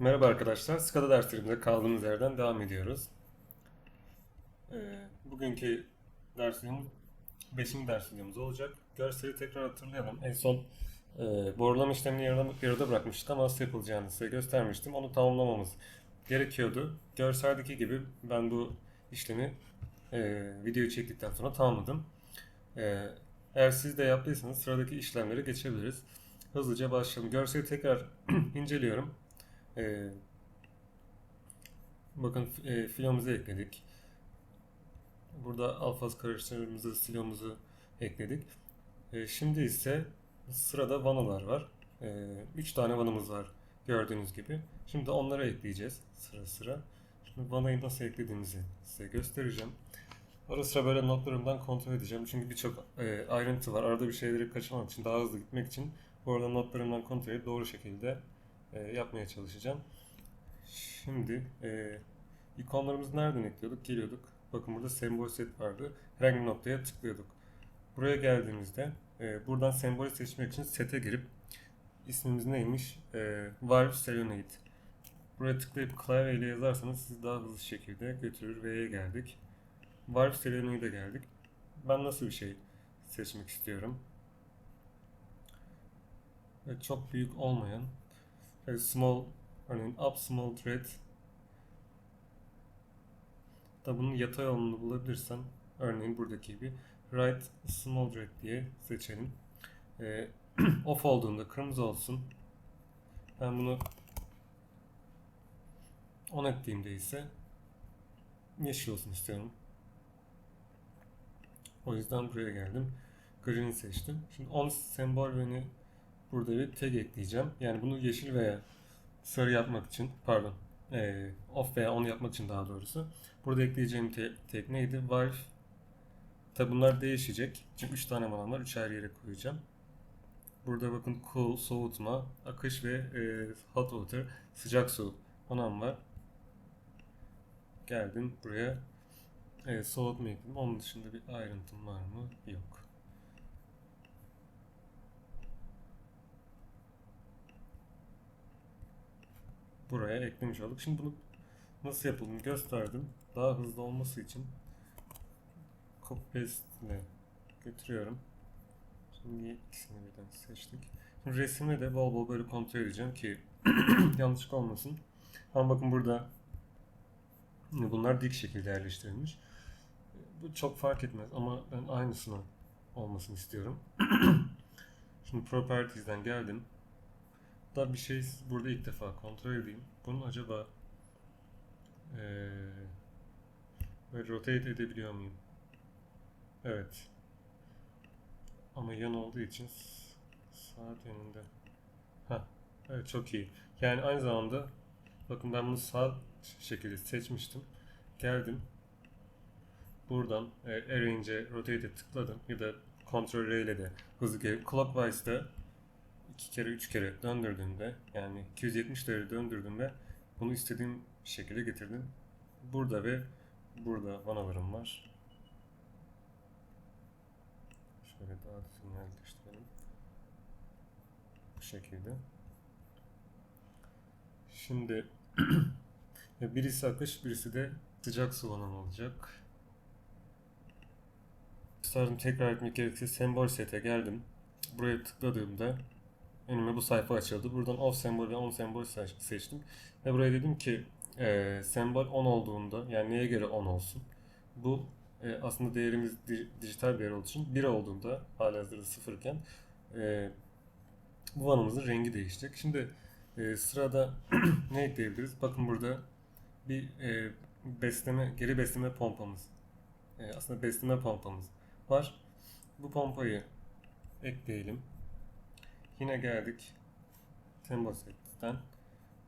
Merhaba arkadaşlar, SCADA derslerinde kaldığımız yerden devam ediyoruz. Ee, bugünkü dersimiz 5. ders videomuz olacak. Görseli tekrar hatırlayalım. En son e, borulama işlemini yarıda, yarıda bırakmıştık ama nasıl yapılacağını size göstermiştim. Onu tamamlamamız gerekiyordu. Görseldeki gibi ben bu işlemi e, videoyu çektikten sonra tamamladım. E, eğer siz de yaptıysanız sıradaki işlemlere geçebiliriz. Hızlıca başlayalım. Görseli tekrar inceliyorum. Ee, bakın e, filomuzu ekledik. Burada alfaz karıştırmamızı, silomuzu ekledik. Ee, şimdi ise sırada vanalar var. Ee, üç tane vanamız var gördüğünüz gibi. Şimdi onları ekleyeceğiz sıra sıra. Şimdi vanayı nasıl eklediğimizi size göstereceğim. Ara sıra böyle notlarımdan kontrol edeceğim. Çünkü birçok e, ayrıntı var. Arada bir şeyleri kaçırmamak için, daha hızlı gitmek için bu arada notlarımdan kontrol edip doğru şekilde e, yapmaya çalışacağım. Şimdi e, ikonlarımızı nereden ekliyorduk? Geliyorduk. Bakın burada sembol set vardı. Herhangi bir noktaya tıklıyorduk. Buraya geldiğimizde e, buradan sembolü seçmek için sete girip ismimiz neymiş? E, Valve Selenite. Buraya tıklayıp klavyeyle yazarsanız sizi daha hızlı şekilde götürür. V'ye geldik. Valve Selenite'e geldik. Ben nasıl bir şey seçmek istiyorum? Ve çok büyük olmayan small örneğin up small thread da bunun yatay olanını bulabilirsem örneğin buradaki gibi right small thread diye seçelim. Ee, off olduğunda kırmızı olsun. Ben bunu on ettiğimde ise yeşil olsun istiyorum. O yüzden buraya geldim. Green'i seçtim. Şimdi on sembol beni burada bir tag ekleyeceğim. Yani bunu yeşil veya sarı yapmak için, pardon, e, off veya on yapmak için daha doğrusu. Burada ekleyeceğim te- tag neydi? Valve. Tabi bunlar değişecek. Çünkü 3 tane falan var. 3 ayrı yere koyacağım. Burada bakın cool, soğutma, akış ve e, hot water, sıcak su falan var. Geldim buraya. Evet, soğutma ekledim. Onun dışında bir ayrıntım var mı? Yok. Buraya eklemiş olduk. Şimdi bunu nasıl yapıldığını gösterdim. Daha hızlı olması için copy paste ile götürüyorum. Şimdi ikisini birden seçtik. Şimdi resmi de bol bol böyle kontrol edeceğim ki yanlışlık olmasın. Ama bakın burada bunlar dik şekilde yerleştirilmiş. Bu çok fark etmez ama ben aynısını olmasını istiyorum. Şimdi Properties'den geldim. Da bir şey burada ilk defa kontrol edeyim. Bunun acaba ee, rotate edebiliyor muyum? Evet. Ama yan olduğu için saat yönünde. Ha, evet çok iyi. Yani aynı zamanda bakın ben bunu sağ şekilde seçmiştim. Geldim. Buradan e, arrange'e rotate'e tıkladım ya da Ctrl ile de hızlı gelip clockwise'da iki kere üç kere döndürdüğümde yani 270 derece döndürdüğümde bunu istediğim şekilde getirdim. Burada ve burada vanalarım var. Şöyle daha düzgün yerleştirelim. Bu şekilde. Şimdi birisi akış, birisi de sıcak su vanan olacak. Sardım tekrar etmek gerekirse sembol sete geldim. Buraya tıkladığımda önüme bu sayfa açıldı. Buradan off sembol ve on sembol seç- seçtim. Ve buraya dedim ki e, sembol on olduğunda yani neye göre on olsun? Bu e, aslında değerimiz di- dijital değer olduğu için 1 olduğunda halihazırda sıfırken e, bu vanamızın rengi değişecek. Şimdi e, sırada ne ekleyebiliriz? Bakın burada bir e, besleme, geri besleme pompamız. E, aslında besleme pompamız var. Bu pompayı ekleyelim. Yine geldik Temboset'ten.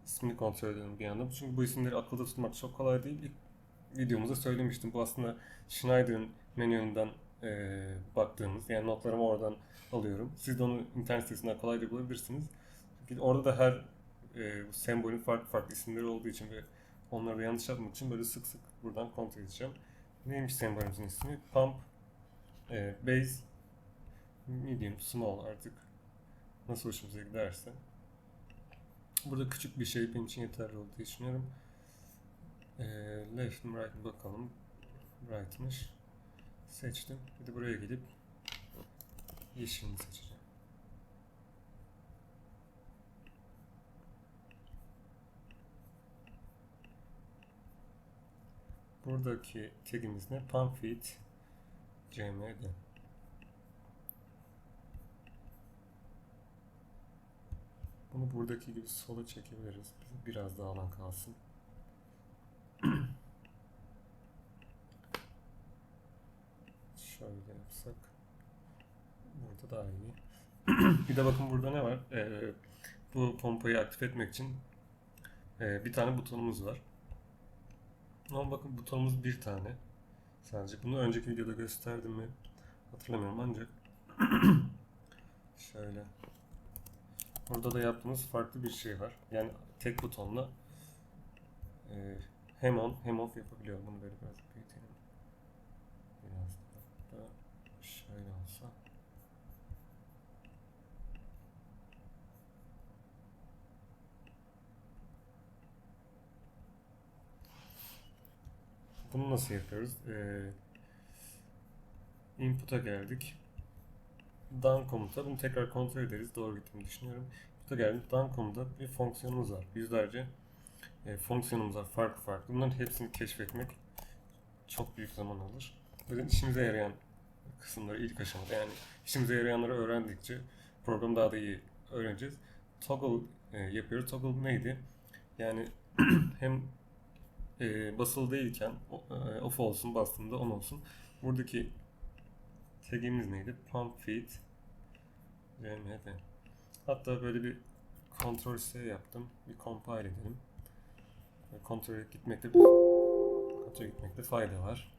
İsmini kontrol edelim bir yandan. Çünkü bu isimleri akılda tutmak çok kolay değil. İlk videomuzda söylemiştim. Bu aslında Schneider'ın menünden eee baktığımız, yani notlarımı oradan alıyorum. Siz de onu internet sitesinden kolayca bulabilirsiniz. Çünkü orada da her bu sembolün farklı farklı isimleri olduğu için ve onları da yanlış yapmak için böyle sık sık buradan kontrol edeceğim. Neymiş sembolümüzün ismi? Pump, eee base, medium, small artık nasıl hoşumuza giderse. Burada küçük bir şey benim için yeterli olduğunu düşünüyorum. Ee, left mi right bakalım. Right'mış. Seçtim. Bir de buraya gidip yeşilini seçeceğim. Buradaki tagimiz ne? Pamfit cmd. Bunu buradaki gibi sola çekebiliriz. Biraz daha alan kalsın. Şöyle yapsak. Burada daha iyi. bir de bakın burada ne var? Ee, bu pompayı aktif etmek için e, bir tane butonumuz var. Ama bakın butonumuz bir tane. Sadece bunu önceki videoda gösterdim mi hatırlamıyorum ancak şöyle burada da yaptığımız farklı bir şey var. Yani tek butonla e, hem on hem off yapabiliyorum. Bunu böyle biraz büyütelim. Biraz da şöyle olsa. Bunu nasıl yapıyoruz? Ee, input'a geldik. Down komuta. Bunu tekrar kontrol ederiz. Doğru gittiğini düşünüyorum. Input'a geldik. Down komuta bir fonksiyonumuz var. Yüzlerce e, fonksiyonumuz var. Farklı farklı. Bunların hepsini keşfetmek çok büyük zaman alır. O işimize yarayan kısımları ilk aşamada. Yani işimize yarayanları öğrendikçe programı daha da iyi öğreneceğiz. Toggle e, yapıyoruz. Toggle neydi? Yani hem e, basılı değilken e, off olsun bastığımda on olsun. Buradaki tagimiz neydi? Pump feed rmd. Hatta böyle bir kontrol C yaptım. Bir compile edelim. Ve Kontrol gitmekte kontrol gitmekte fayda var.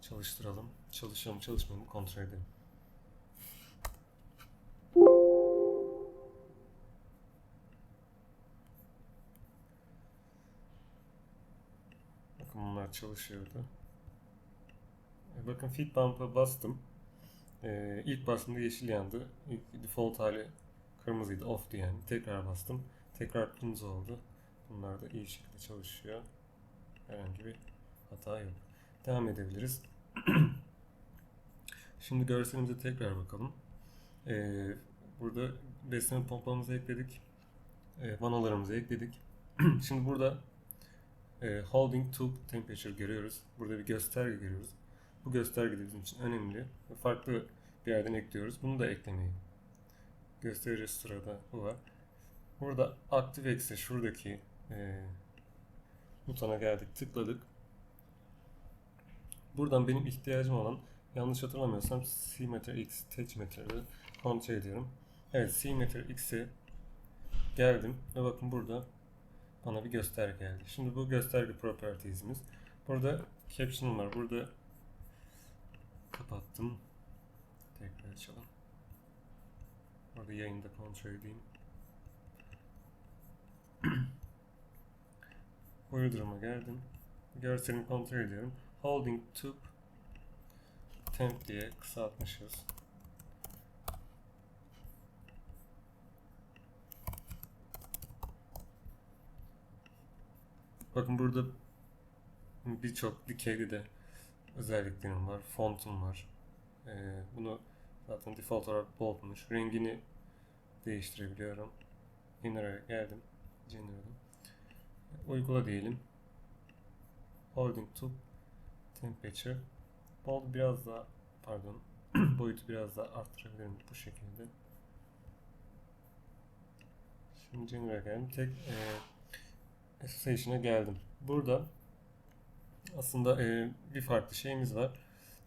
Çalıştıralım. Çalışıyor mu kontrol edelim. Bakın bunlar çalışıyordu. Bakın feed bump'a bastım. E, ilk bastığımda yeşil yandı. İlk default hali kırmızıydı. Off'tu yani. Tekrar bastım. Tekrar kırmızı oldu. Bunlar da iyi şekilde çalışıyor. Herhangi bir hata yok. Devam edebiliriz. Şimdi görselimize tekrar bakalım. E, burada besleme pompamızı ekledik. E, vanalarımızı ekledik. Şimdi burada e, holding tube temperature görüyoruz. Burada bir gösterge görüyoruz. Bu gösterge de bizim için önemli. Farklı bir yerden ekliyoruz. Bunu da eklemeyi göstereceğiz sırada. Bu var. Burada Active X'e şuradaki e, butona geldik, tıkladık. Buradan benim ihtiyacım olan yanlış hatırlamıyorsam C-Meter X Touchmeter'ı kontrol ediyorum. Evet C-Meter X'e geldim ve bakın burada bana bir gösterge geldi. Şimdi bu gösterge properties'imiz. Burada caption var. Burada kapattım. Tekrar açalım. Orada yayında kontrol edeyim. Bu duruma geldim. Görselimi kontrol ediyorum. Holding tube temp diye kısaltmışız. Bakın burada birçok dikeyli de özelliklerim var. Fontum var. Ee, bunu zaten default olarak boldmuş. Rengini değiştirebiliyorum. Inner'a geldim. General'ım. Uygula diyelim. Holding to temperature. Bold biraz daha pardon boyutu biraz daha arttırabilirim bu şekilde. Şimdi General'a geldim. Tek e, geldim. Burada aslında e, bir farklı şeyimiz var.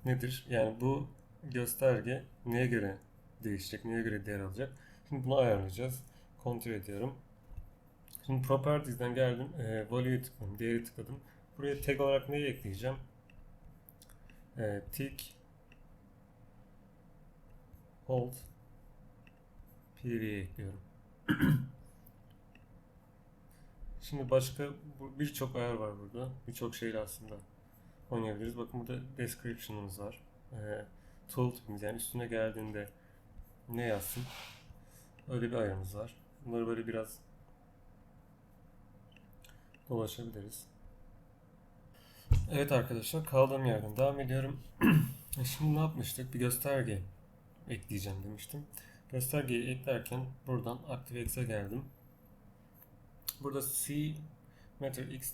Nedir? Yani bu gösterge neye göre değişecek, neye göre değer alacak? Şimdi bunu ayarlayacağız. Kontrol ediyorum. Şimdi Properties'den geldim. E, Value'ye tıkladım, değeri tıkladım. Buraya tag olarak neyi ekleyeceğim? E, tick hold PV'ye ekliyorum. Şimdi başka birçok ayar var burada. Birçok şeyle aslında oynayabiliriz. Bakın burada description'ımız var. Ee, tool tipimiz yani üstüne geldiğinde ne yazsın? Öyle bir ayarımız var. Bunları böyle biraz dolaşabiliriz. Evet arkadaşlar kaldığım yerden devam ediyorum. Şimdi ne yapmıştık? Bir gösterge ekleyeceğim demiştim. Göstergeyi eklerken buradan ActiveX'e geldim. Burada C Meter X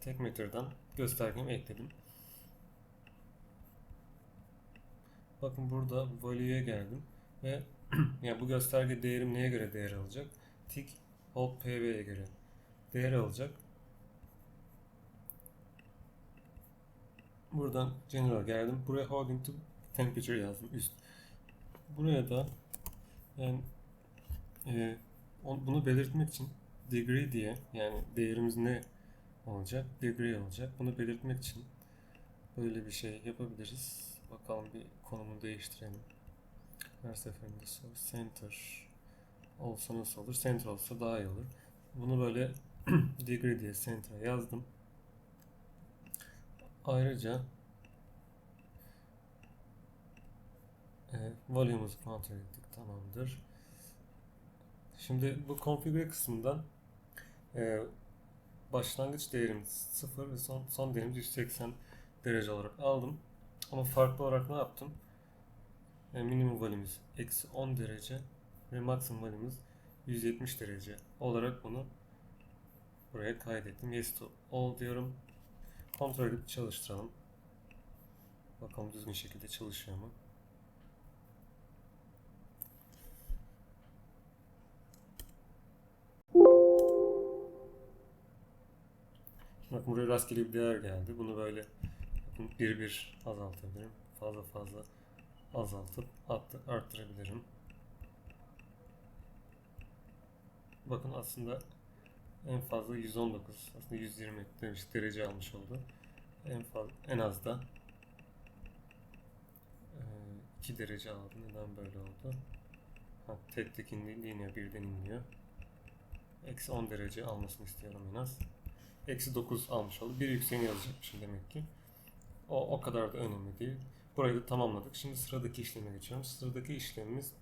tek meter'dan göstergemi ekledim. Bakın burada value'ye geldim ve yani bu gösterge değerim neye göre değer alacak? Tick hold pv'ye göre değer alacak. Buradan general geldim. Buraya holding to temperature yazdım üst. Buraya da yani e, on- bunu belirtmek için degree diye yani değerimiz ne olacak? Degree olacak. Bunu belirtmek için böyle bir şey yapabiliriz. Bakalım bir konumunu değiştirelim. Her seferinde soru center olsa nasıl olur? Center olsa daha iyi olur. Bunu böyle degree diye center'a yazdım. Ayrıca e, volume'umuzu kontrol ettik. Tamamdır. Şimdi bu configure kısmından e, başlangıç değerimiz 0 ve son, son değerimiz 180 derece olarak aldım. Ama farklı olarak ne yaptım? E, minimum valimiz eksi 10 derece ve maksimum valimiz 170 derece olarak bunu buraya kaydettim. Yes to all diyorum. Kontrol edip çalıştıralım. Bakalım düzgün şekilde çalışıyor mu? Buraya rastgele bir değer geldi. Bunu böyle bir bir azaltabilirim. Fazla fazla azaltıp arttı- arttırabilirim. Bakın aslında en fazla 119, aslında 120 demiş derece almış oldu. En fazla, en az da 2 derece aldı. Neden böyle oldu? Ha, tek tek indi- iniyor, birden iniyor. Eksi 10 derece almasını istiyorum en az. Eksi 9 almış oldu. Bir yükseğini yazacakmışım demek ki. O, o kadar da önemli değil. Burayı da tamamladık. Şimdi sıradaki işleme geçiyorum. Sıradaki işlemimiz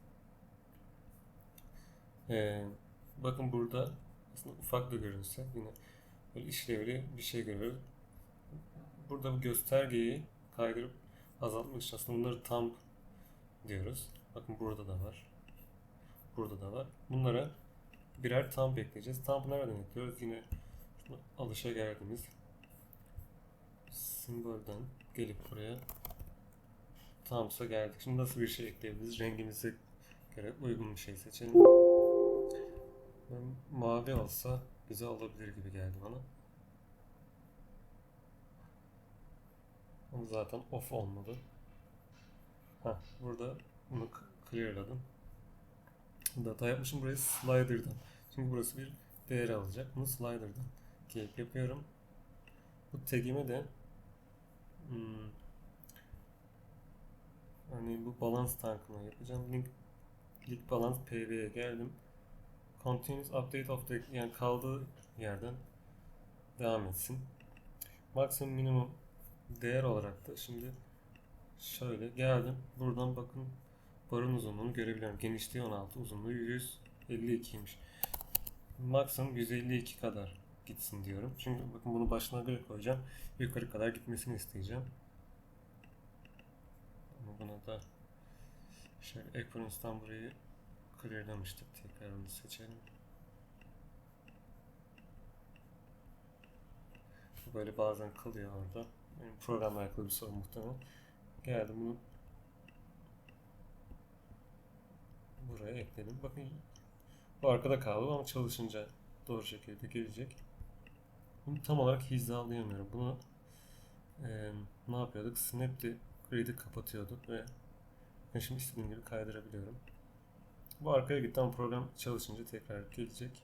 eee, bakın burada aslında ufak da görünse yine böyle işlevli bir şey görüyoruz. Burada bu göstergeyi kaydırıp azaltmak için aslında bunları tam diyoruz. Bakın burada da var. Burada da var. Bunlara birer tam ekleyeceğiz. Tam nereden ekliyoruz? Yine alışa geldiğimiz simbolden gelip buraya tamsa geldik. Şimdi nasıl bir şey ekleyebiliriz? Rengimize göre uygun bir şey seçelim. Ben- Mavi olsa güzel olabilir gibi geldi bana. Ama zaten off olmadı. Ha, burada bunu clearladım. Data yapmışım burayı slider'dan. Çünkü burası bir değer alacak. Bunu slider'dan gelip yapıyorum. Bu tag'ime de hmm, Örneğin bu balance tankına yapacağım. Link, link balance pv'ye geldim. Continuous update of the yani kaldığı yerden devam etsin. Maksimum minimum değer olarak da şimdi şöyle geldim. Buradan bakın barın uzunluğunu görebiliyorum. Genişliği 16, uzunluğu 152'ymiş. Maksimum 152 kadar gitsin diyorum. Çünkü bakın bunu başlangıca koyacağım. Yukarı kadar gitmesini isteyeceğim. Ama buna da şöyle Equinox'tan burayı clearlamıştık. Tekrar onu seçelim. Böyle bazen kalıyor orada. Benim programla alakalı bir sorun muhtemelen. Geldim bunu buraya ekledim. Bakın bu arkada kaldı ama çalışınca doğru şekilde gelecek. Bunu tam olarak hizalayamıyorum. Bunu eee, ne yapıyorduk? Snap'te grid'i kapatıyorduk ve ben şimdi istediğim gibi kaydırabiliyorum. Bu arkaya gitti ama program çalışınca tekrar gelecek.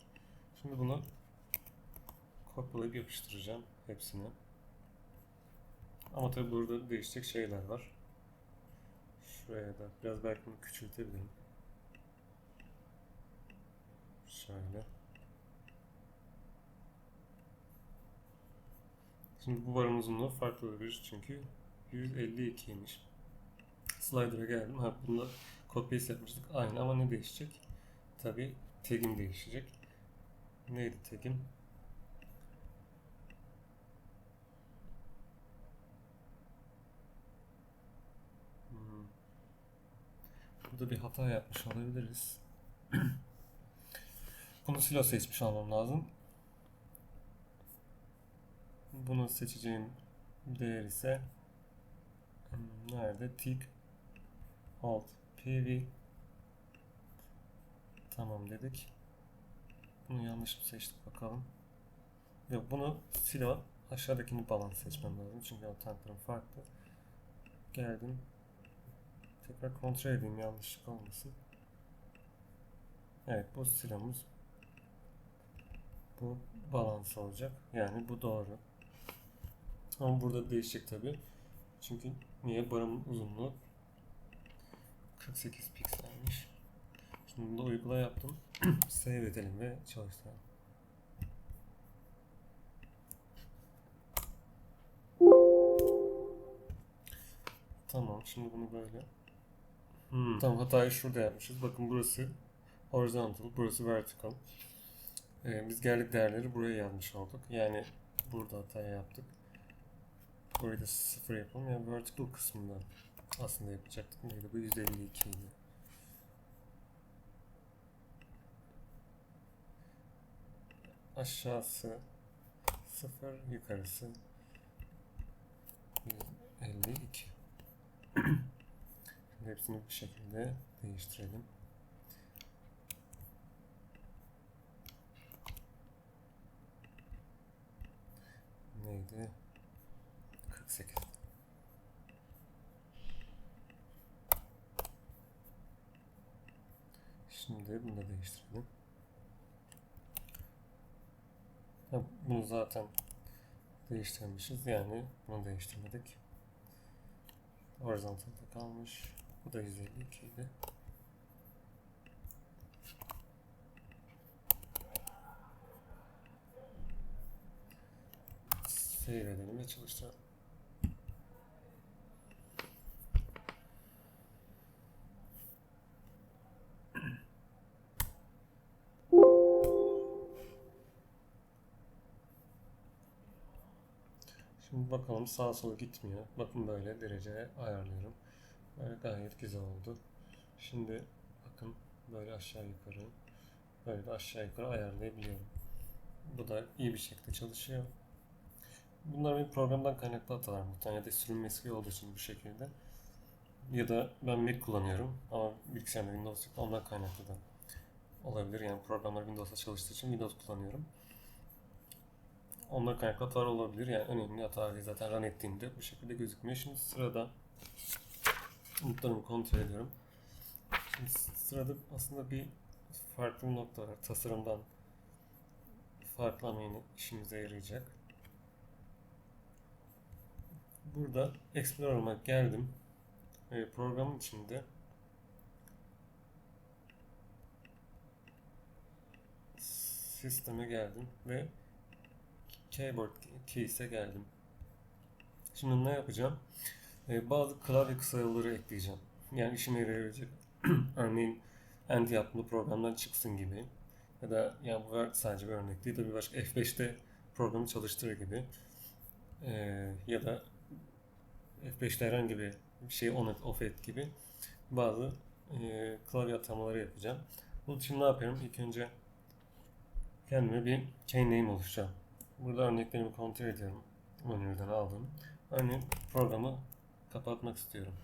Şimdi bunu kopyalayıp yapıştıracağım hepsini. Ama tabi burada değişecek şeyler var. Şuraya da biraz belki bunu küçültebilirim. Şöyle. Şimdi bu barın uzunluğu farklı olabilir çünkü 152'ymiş. Slider'a geldim. Ha bunda copy yapmıştık. Aynı ama ne değişecek? Tabi tagim değişecek. Neydi tagim? Hmm. Burada bir hata yapmış olabiliriz. Bunu silo seçmiş olmam lazım. Bunu seçeceğim değer ise hmm, nerede? Tick alt pv tamam dedik. Bunu yanlış mı seçtik bakalım. Yok bunu silo aşağıdakini balans seçmem lazım çünkü o tanklarım farklı. Geldim. Tekrar kontrol edeyim yanlışlık olmasın. Evet bu silomuz bu balans olacak. Yani bu doğru. Ama burada değişecek tabi. Çünkü niye barın uzunluğu 48 pikselmiş. Şimdi bunu da uygula yaptım. Save edelim ve çalıştıralım. Tamam şimdi bunu böyle. Hmm. Tamam hatayı şurada yapmışız. Bakın burası horizontal, burası vertical. Ee, biz geldik değerleri buraya yazmış olduk. Yani burada hata yaptık. Burayı da sıfır yapalım. Yani vertical kısmında aslında yapacaktık. Neydi bu? 152 idi. Aşağısı sıfır, yukarısı 152. Şimdi hepsini bu şekilde değiştirelim. Neydi? 48. Şimdi bunu da değiştirelim. Ha, bunu zaten değiştirmişiz. Yani bunu değiştirmedik. Horizontal'da kalmış. Bu da 152 idi. Save edelim ve çalıştıralım. Bakalım sağa sola gitmiyor. Bakın böyle dereceye ayarlıyorum. Böyle gayet güzel oldu. Şimdi bakın böyle aşağı yukarı böyle de aşağı yukarı ayarlayabiliyorum. Bu da iyi bir şekilde çalışıyor. Bunlar benim programdan kaynaklı hatalar muhtemelen ya da sürüm eski olduğu için bu şekilde. Ya da ben Mac kullanıyorum ama bilgisayarda Windows yok. Ondan kaynaklı da olabilir. Yani programlar Windows'ta çalıştığı için Windows kullanıyorum. Onlar kaynaklı hatalar olabilir. Yani önemli hataları zaten run ettiğimde bu şekilde gözükmüyor. Şimdi sırada umutlarımı kontrol ediyorum. Şimdi sırada aslında bir farklı bir nokta var. Tasarımdan farklı ama yine işimize yarayacak. Burada Explorer'ıma geldim. E, programın içinde sisteme geldim ve keyboard keys'e geldim. Şimdi ne yapacağım? Ee, bazı klavye kısa yolları ekleyeceğim. Yani işime yarayacak. Örneğin end yaptığımda programdan çıksın gibi. Ya da yani bu sadece bir örnek değil de bir başka F5'te programı çalıştırır gibi. Ee, ya da F5'te herhangi bir şey on et, off et gibi bazı e, klavye atamaları yapacağım. Bunun için ne yapıyorum? İlk önce kendime bir keyname oluşturacağım. Burada örneklerimi kontrol ediyorum. Menüden aldım. Örneğin programı kapatmak istiyorum.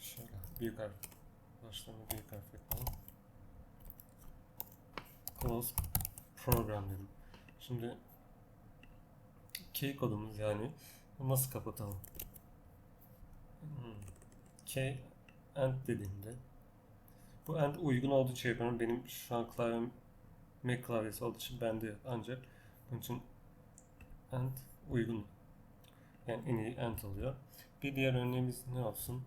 Şöyle büyük harf. Başlarına büyük harf yapalım. Close program dedim. Şimdi key kodumuz yani nasıl kapatalım? Hmm. Key end dediğimde bu end uygun olduğu için yapıyorum. Benim şu an klavyem Mac klavyesi olduğu için bende. Ancak bunun için end uygun. Yani en iyi end oluyor. Bir diğer örneğimiz ne olsun?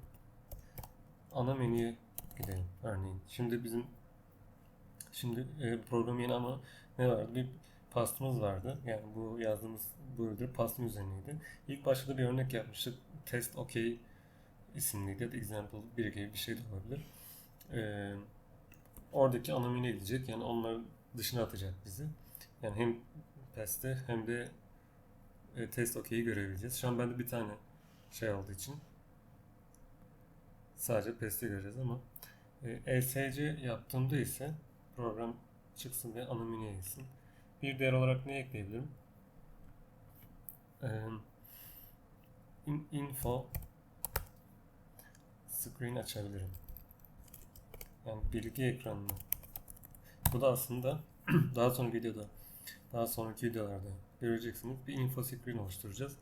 Ana menüye gidelim örneğin. Şimdi bizim şimdi e, program yeni ama ne vardı? Bir pastımız vardı. Yani bu yazdığımız ödül pastım üzerineydi. İlk başta da bir örnek yapmıştık. Test OK isimliydi ya da example 1 gibi bir şey de olabilir. Ee, oradaki ana menüye gidecek. Yani onların dışına atacak bizi. Yani hem PES'te hem de e, test okey'i görebileceğiz. Şu an bende bir tane şey olduğu için sadece PES'te göreceğiz ama e, ESC yaptığımda ise program çıksın ve menüye gitsin. Bir diğer olarak ne ekleyebilirim? Ee, in- info screen açabilirim. Yani bilgi ekranını. Bu da aslında daha sonra videoda, daha sonraki videolarda göreceksiniz. Bir info screen oluşturacağız.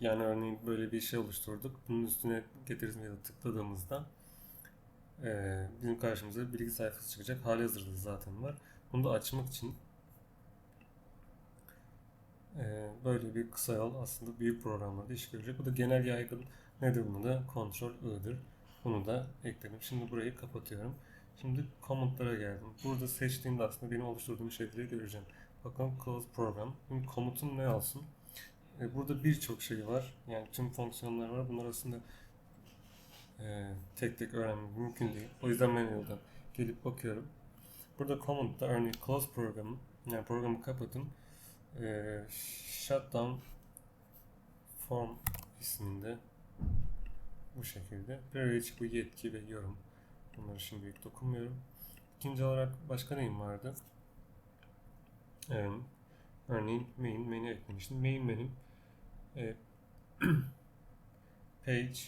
Yani örneğin böyle bir şey oluşturduk. Bunun üstüne da tıkladığımızda eee, bizim karşımıza bilgi sayfası çıkacak. Hali hazırda zaten var. Bunu da açmak için eee, böyle bir kısa yol aslında büyük programlarda iş görecek. Bu da genel yaygın nedir bunu da kontrol I'dır. Bunu da ekledim. Şimdi burayı kapatıyorum. Şimdi komutlara geldim. Burada seçtiğimde aslında benim oluşturduğum şeyleri göreceğim. Bakalım close program. Şimdi komutun ne olsun? E, Burada birçok şey var. Yani tüm fonksiyonlar var. Bunlar aslında e, tek tek öğrenmek mümkün değil. O yüzden manual'dan gelip bakıyorum. Burada comment'ta örneğin close programı yani programı kapatın. E, shutdown form isminde bu şekilde. Privilege bu yetki ve yorum. Bunları şimdilik dokunmuyorum. İkinci olarak başka neyim vardı? Evet. Örneğin main menü eklemiştim. Main benim e, page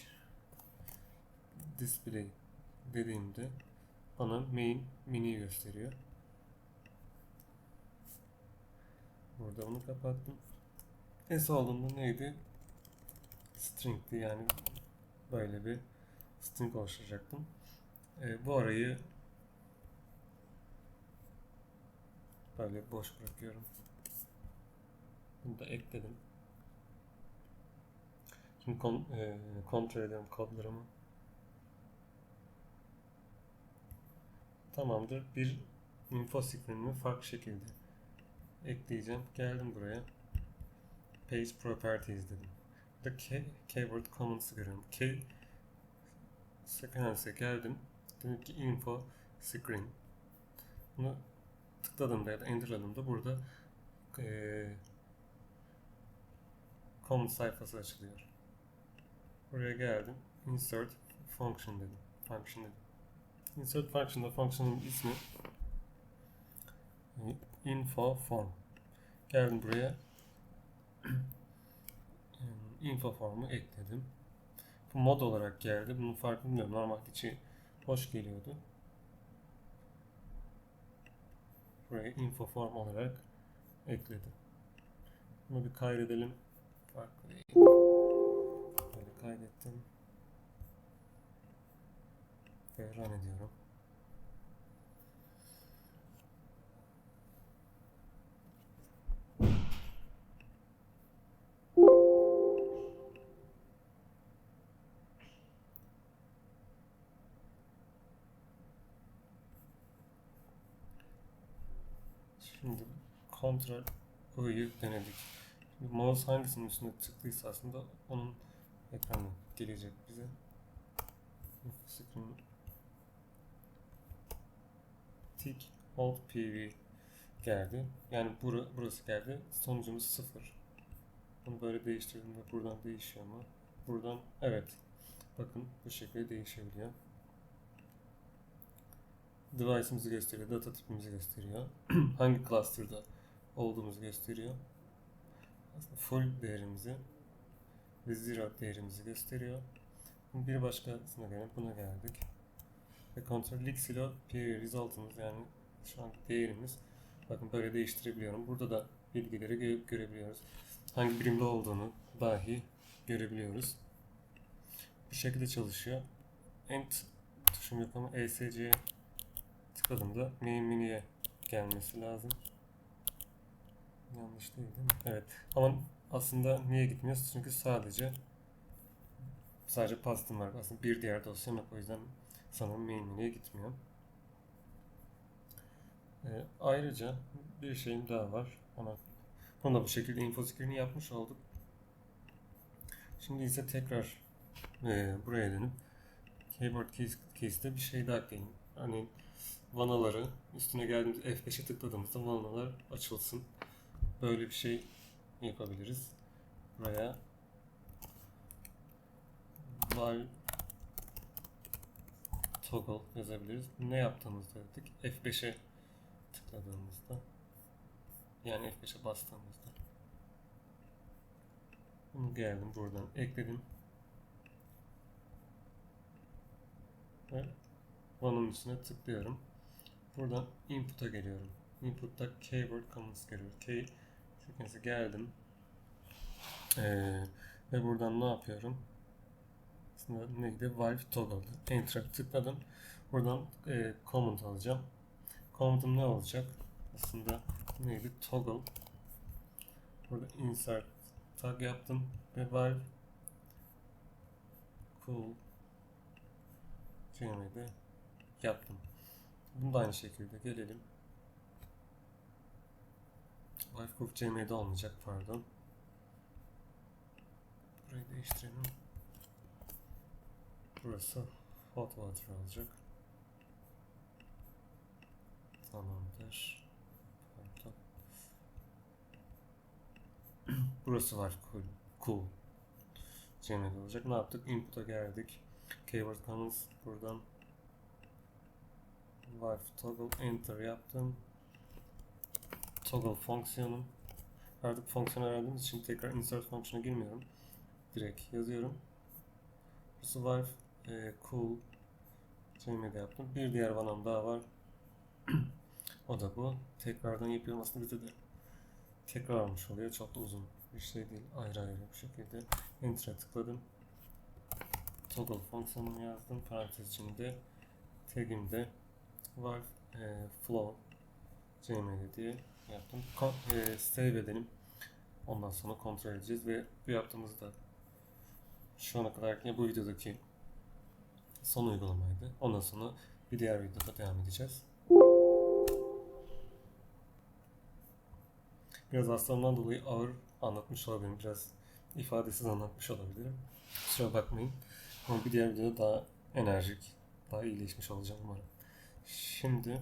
display dediğimde bana main menüyü gösteriyor. Burada bunu kapattım. En sonunda neydi? String'ti yani böyle bir string oluşturacaktım. E, bu arayı böyle boş bırakıyorum. Bunu da ekledim. Şimdi kon, e, kontrol edelim kodlarımı. Tamamdır. Bir info screen'imi farklı şekilde ekleyeceğim. Geldim buraya. Page Properties dedim. Burada key, keyword comments'ı görüyorum. Key sequence'e geldim. Dedim ki info screen. Bunu tıkladığımda ya da enterladığımda burada eee comment sayfası açılıyor. Buraya geldim. Insert function dedim. Function dedim. Insert function'da function'ın ismi info form. Geldim buraya. info form'u ekledim. Bu mod olarak geldi. Bunun farkını bilmiyorum. Normal içi boş geliyordu. Buraya info form olarak ekledim. Bunu bir kaydedelim. Farklı. Böyle kaydettim. Ve run ediyorum. Şimdi kontrol I'yı denedik. Şimdi mouse hangisinin üstüne tıklıysa aslında onun ekranı gelecek bize. Screen tick hold pv geldi. Yani bura, burası geldi. Sonucumuz sıfır. Bunu böyle değiştirdiğimde buradan değişiyor mu? Buradan evet. Bakın bu şekilde değişebiliyor. Device'ımızı gösteriyor, data tipimizi gösteriyor. Hangi cluster'da olduğumuzu gösteriyor. Aslında full değerimizi ve zero değerimizi gösteriyor. Bir başkasına göre buna geldik. Ve kontrol Lixilo PV result'ımız yani şu an değerimiz. Bakın böyle değiştirebiliyorum. Burada da bilgileri gö- görebiliyoruz. Hangi birimde olduğunu dahi görebiliyoruz. Bir şekilde çalışıyor. End tuşum yok ama ESC'ye tıkladığımda main menüye gelmesi lazım. Yanlış değil değil mi? Evet. Ama aslında niye gitmiyoruz? Çünkü sadece sadece pastım var. Aslında bir diğer dosyam yok. O yüzden sanırım main menüye gitmiyor. Ee, ayrıca bir şeyim daha var. Ona bunu da bu şekilde info yapmış olduk. Şimdi ise tekrar e, buraya dönüp keyboard keys, keys'te bir şey daha ekleyeyim. Hani vanaları üstüne geldiğimiz F5'e tıkladığımızda vanalar açılsın. Böyle bir şey yapabiliriz. Buraya var toggle yazabiliriz. Ne yaptığımızda dedik? F5'e tıkladığımızda yani F5'e bastığımızda bunu geldim buradan ekledim ve one'ın üstüne tıklıyorum. Buradan input'a geliyorum. Input'ta keyword comments geliyor. Key sekmesi geldim. Ee, ve buradan ne yapıyorum? Aslında neydi? Valve toggle. Enter'a tıkladım. Buradan e, comment alacağım. Comment'ım ne olacak? Aslında neydi? Toggle. Burada insert tag yaptım ve Valve cool CM'de yaptım. Bunu da aynı şekilde gelelim. Cool CM'de olmayacak pardon. Burayı değiştirelim. Burası hot water olacak. Tamamdır. Pardon. Burası var cool. Cool. Gmail olacak. Ne yaptık? Input'a geldik. Keyword comments buradan Valve toggle enter yaptım. Toggle fonksiyonum. Artık fonksiyon aradığımız için tekrar insert fonksiyona girmiyorum. Direkt yazıyorum. Burası Valve e, cool Gmail'de yaptım. Bir diğer vanam daha var. o da bu. Tekrardan yapıyorum. Aslında bize de tekrar olmuş oluyor. Çok da uzun bir şey değil. Ayrı ayrı bir şekilde Enter'a tıkladım. Toggle fonksiyonumu yazdım. Parantez içinde tagimde var e, flow cml diye yaptım. Ko- e, save edelim. Ondan sonra kontrol edeceğiz ve bu yaptığımızda şu ana kadar yine bu videodaki son uygulamaydı. Ondan sonra bir diğer videoda devam edeceğiz. Biraz hastalığımdan dolayı ağır anlatmış olabilirim. Biraz ifadesiz anlatmış olabilirim. Kusura bakmayın. Ama bir diğer videoda daha enerjik, daha iyileşmiş olacağım umarım. Şimdi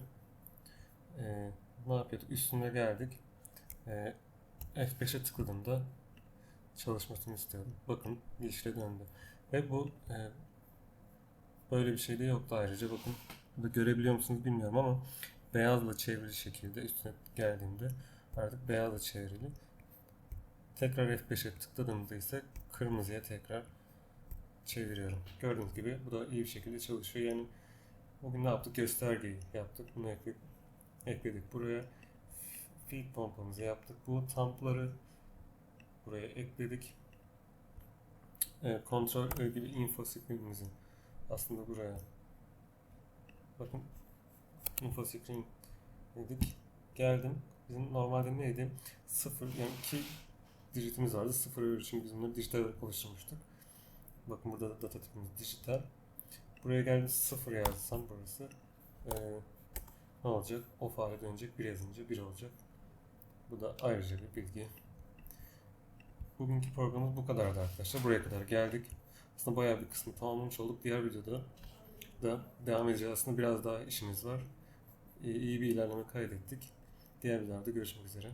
e, ne yapıyorduk? Üstüne geldik. E, F5'e tıkladığımda çalışmasını istiyordum. Bakın yeşile döndü. Ve bu e, böyle bir şey de yoktu ayrıca. Bakın burada görebiliyor musunuz bilmiyorum ama beyazla çevrili şekilde üstüne geldiğimde artık beyazla çevrili. Tekrar F5'e tıkladığımda ise kırmızıya tekrar çeviriyorum. Gördüğünüz gibi bu da iyi bir şekilde çalışıyor. Yani bugün ne yaptık? Göstergeyi yaptık. Bunu ekledik. ekledik. Buraya feed pompamızı yaptık. Bu tampları buraya ekledik. Evet, kontrol ilgili info screen'imizi aslında buraya bakın info screen dedik. Geldim. Bizim normalde neydi? Sıfır yani iki dijitimiz vardı. Sıfır için biz bunları dijital oluşturmuştuk. Bakın burada da data tipimiz dijital. Buraya geldim sıfır yazsam burası. Ee, ne olacak? O fare dönecek. Bir yazınca bir olacak. Bu da ayrıca bir bilgi. Bugünkü programımız bu kadardı arkadaşlar. Buraya kadar geldik. Aslında bayağı bir kısmı tamamlamış olduk. Diğer videoda da devam edeceğiz. Aslında biraz daha işimiz var. İyi bir ilerleme kaydettik. Diğer videolarda görüşmek üzere.